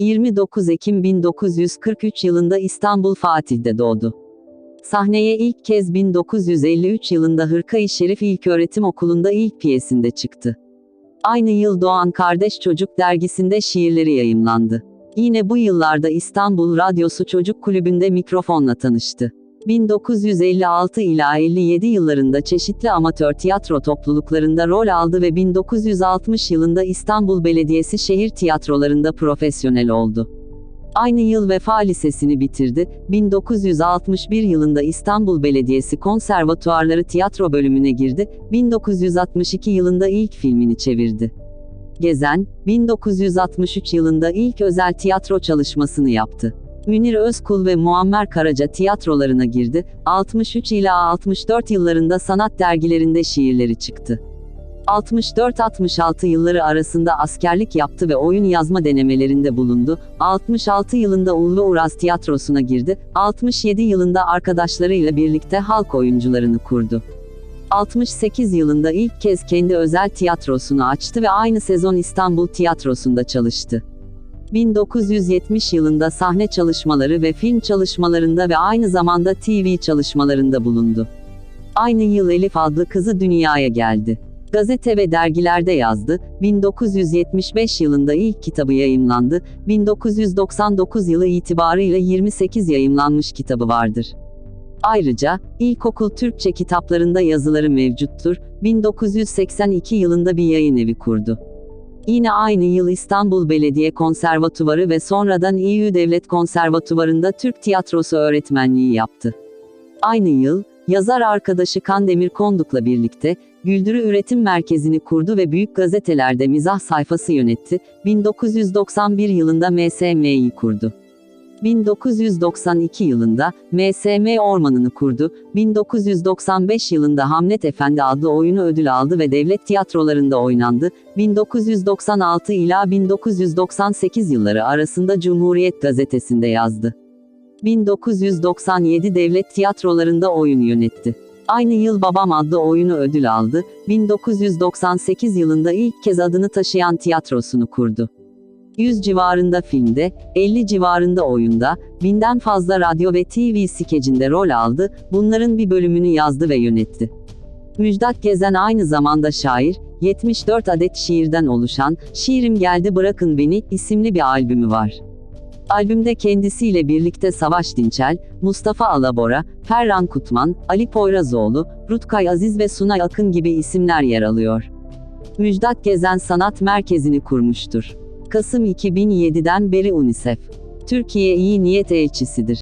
29 Ekim 1943 yılında İstanbul Fatih'te doğdu. Sahneye ilk kez 1953 yılında Hırka-i Şerif İlköğretim Okulu'nda ilk piyesinde çıktı. Aynı yıl doğan Kardeş Çocuk dergisinde şiirleri yayımlandı. Yine bu yıllarda İstanbul Radyosu Çocuk Kulübü'nde mikrofonla tanıştı. 1956 ila 57 yıllarında çeşitli amatör tiyatro topluluklarında rol aldı ve 1960 yılında İstanbul Belediyesi şehir tiyatrolarında profesyonel oldu. Aynı yıl Vefa Lisesi'ni bitirdi. 1961 yılında İstanbul Belediyesi Konservatuarları tiyatro bölümüne girdi. 1962 yılında ilk filmini çevirdi. Gezen, 1963 yılında ilk özel tiyatro çalışmasını yaptı. Münir Özkul ve Muammer Karaca tiyatrolarına girdi. 63 ila 64 yıllarında sanat dergilerinde şiirleri çıktı. 64-66 yılları arasında askerlik yaptı ve oyun yazma denemelerinde bulundu. 66 yılında Ulvi Uraz Tiyatrosu'na girdi. 67 yılında arkadaşlarıyla birlikte halk oyuncularını kurdu. 68 yılında ilk kez kendi özel tiyatrosunu açtı ve aynı sezon İstanbul Tiyatrosu'nda çalıştı. 1970 yılında sahne çalışmaları ve film çalışmalarında ve aynı zamanda TV çalışmalarında bulundu. Aynı yıl Elif adlı kızı dünyaya geldi. Gazete ve dergilerde yazdı. 1975 yılında ilk kitabı yayımlandı. 1999 yılı itibarıyla 28 yayımlanmış kitabı vardır. Ayrıca, ilkokul Türkçe kitaplarında yazıları mevcuttur. 1982 yılında bir yayın evi kurdu. Yine aynı yıl İstanbul Belediye Konservatuvarı ve sonradan İYÜ Devlet Konservatuvarı'nda Türk tiyatrosu öğretmenliği yaptı. Aynı yıl, yazar arkadaşı Kandemir Konduk'la birlikte, Güldürü Üretim Merkezi'ni kurdu ve büyük gazetelerde mizah sayfası yönetti. 1991 yılında MSM'yi kurdu. 1992 yılında MSM Ormanı'nı kurdu. 1995 yılında Hamlet Efendi adlı oyunu ödül aldı ve devlet tiyatrolarında oynandı. 1996 ila 1998 yılları arasında Cumhuriyet gazetesinde yazdı. 1997 devlet tiyatrolarında oyun yönetti. Aynı yıl Babam adlı oyunu ödül aldı. 1998 yılında ilk kez adını taşıyan tiyatrosunu kurdu. 100 civarında filmde, 50 civarında oyunda, binden fazla radyo ve TV skecinde rol aldı, bunların bir bölümünü yazdı ve yönetti. Müjdat Gezen aynı zamanda şair, 74 adet şiirden oluşan Şiirim Geldi Bırakın Beni isimli bir albümü var. Albümde kendisiyle birlikte Savaş Dinçel, Mustafa Alabora, Ferran Kutman, Ali Poyrazoğlu, Rutkay Aziz ve Sunay Akın gibi isimler yer alıyor. Müjdat Gezen Sanat Merkezi'ni kurmuştur. Kasım 2007'den beri UNICEF. Türkiye İyi Niyet Elçisidir.